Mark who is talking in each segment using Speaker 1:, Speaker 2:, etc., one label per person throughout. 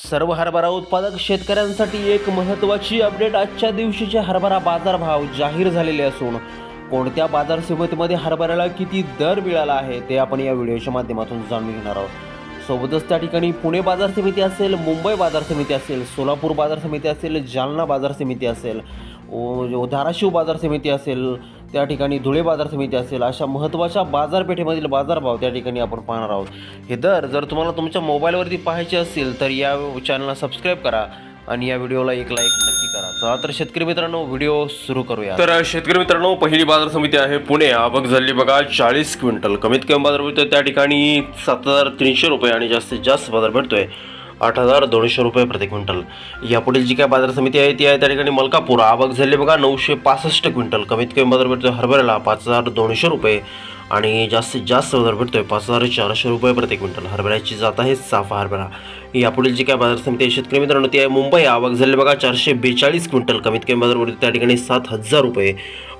Speaker 1: सर्व हरभरा उत्पादक शेतकऱ्यांसाठी एक महत्त्वाची अपडेट आजच्या दिवशीचे हरभरा बाजारभाव जाहीर झालेले असून कोणत्या बाजार समितीमध्ये हरभऱ्याला किती दर मिळाला आहे ते आपण या व्हिडिओच्या माध्यमातून जाणून घेणार आहोत. सोबतच त्या ठिकाणी पुणे बाजार समिती असेल मुंबई बाजार समिती असेल सोलापूर बाजार समिती असेल जालना बाजार समिती असेल धाराशिव बाजार समिती असेल त्या ठिकाणी धुळे बाजार समिती असेल अशा महत्त्वाच्या बाजारपेठेमधील बाजारभाव त्या ठिकाणी आपण पाहणार आहोत. हे दर जर तुम्हाला तुमच्या मोबाईलवरती पाहायचे असतील तर या चॅनलला सबस्क्राईब करा आणि या व्हिडिओला एक लाईक नक्की करा. चला तर शेतकरी मित्रांनो व्हिडिओ सुरू करूया. तर शेतकरी मित्रांनो पहिली बाजार समिती आहे पुणे. आवक झाली बघा चाळीस क्विंटल. कमीत कमी बाजार भेटतोय त्या ठिकाणी सात हजार तीनशे रुपये आणि जास्तीत जास्त बाजार भेटतोय. आठ हजार दोनशे रुपये प्रति क्विंटल. यापुढील जी काय बाजार समिती आहे ती आहे त्या ठिकाणी मलकापूर. आवक झाली बघा नऊशे पासष्ट क्विंटल. कमीत कमी बाजार भेटतोय हरभऱ्याला पाच हजार दोनशे रुपये आणि जास्तीत जास्त बाजार भेटतोय पाच हजार चारशे रुपये प्रति क्विंटल. हरभऱ्याची जात आहे साफा हरभरा. यापुढील जी काय बाजार समिती आहे शेतकरी मित्रांनो ती आहे मुंबई. आवक झाली बघा चारशे बेचाळीस क्विंटल. कमीत कमी बाजार भेटतो त्या ठिकाणी सात हजार रुपये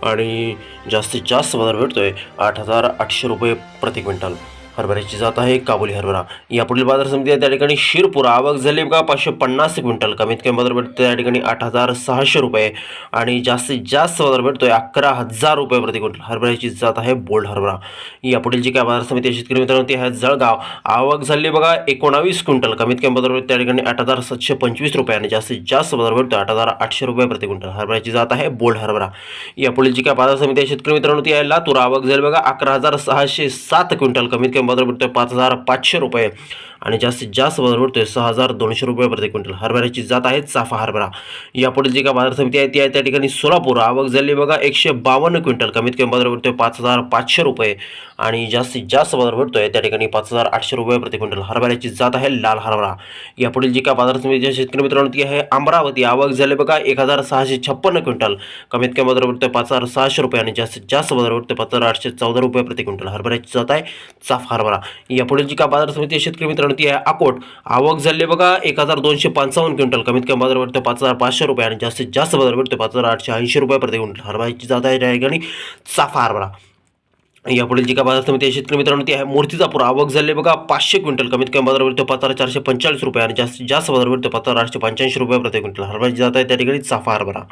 Speaker 1: आणि जास्तीत जास्त बाजार भेटतोय आठ हजार आठशे रुपये प्रति क्विंटल. हरभऱ्याची जात आहे काबुली हरभरा. यापुढील बाजार समिती आहे त्या ठिकाणी शिरपूर आवक झाली का पाचशे पन्नास क्विंटल. कमीत कमी बाजार भेटतो त्या ठिकाणी आठ हजार सहाशे रुपये. आणि जास्तीत जास्त बाजार भेटतोय अकरा हजार रुपये प्रति क्विंटल. हरभऱ्याची जात आहे बोल्ड हरभरा. यापुढील जी काय बाजार समिती आहे शेतकरी मित्रांनो ती आहे जळगाव. आवक झाली बघा एकोणावीस क्विंटल. कमीत कमी बाजार भेटतो त्या ठिकाणी आठ हजार सातशे पंचवीस रुपये. आणि जास्तीत जास्त बाजार भेटतो आठ हजार आठशे रुपये प्रति क्विंटल. हरभऱ्याची जात आहे बोल्ड हरभरा. यापुढील जी काय बाजार समिती आहे शेतकरी मित्रांनो ती आहे लातूर. आवक झाली बघा अकरा हजार सहाशे सात क्विंटल. कमीत कमी बाजार भेटतोय पाच हजार पाचशे रुपये. आणि जास्तीत जास्त बाजार भेटतोय सहा हजार दोनशे रुपये प्रति क्विंटल. हरभऱ्याची जात आहे चाफा हरभरा. यापुढील जी काय बाजार समिती आहे ती आहे त्या ठिकाणी सोलापूर. आवक झाली बघा एकशे बावन्न क्विंटल. कमीत कमी बाजार भेटतोय पाच हजार पाचशे रुपये. आणि जास्तीत जास्त बाजार भेटतोय त्या ठिकाणी पाच हजार आठशे रुपये प्रति क्विंटल. हरभऱ्याची जात आहे लाल हरभरा. यापुढील जी काय बाजार समिती शेतकरी मित्रांनो ती आहे अमरावती. आवक झाली बघा एक हजार सहाशे छप्पन्न क्विंटल. कमीत कमी बाजार भेटतोय पाच हजार सहाशे रुपये आणि जास्तीत जास्त बाजार भेटतोय पाच हजार आठशे चौदा रुपये प्रति क्विंटल. हरभऱ्याची जात आहे चाफ हरभरा. यापुढील जी काय बाजार समिती शेतकरी मित्रांनो ती आहे अकोट आवक झाली बघा एक हजार दोनशे पंचावन्न क्विंटल. कमीत कमी बाजार भेटतो पाच हजार पाचशे रुपये आणि जास्तीत जास्त बाजार भेटतो पाच हजार आठशे ऐंशी रुपये प्रति क्विंटल. हरभऱ्याची जात आहे त्या ठिकाणी चाफा हरभरा यापुढील जी काय बाजार समिती आहे म्हणजे शेतकरी मित्रांनो ती आहे मूर्तिजापूर. आवक झाले बघा पाचशे क्विंटल. कमीत कमी बाजार भेटतो पाच हजार चारशे पंचेचाळीस रुपये आणि जास्तीत जास्त बाजार भेटतो पाच हजार आठशे पंच्याऐंशी रुपये प्रति क्विंटल. हरभऱ्याची जात आहे त्या ठिकाणी चाफा हरभरा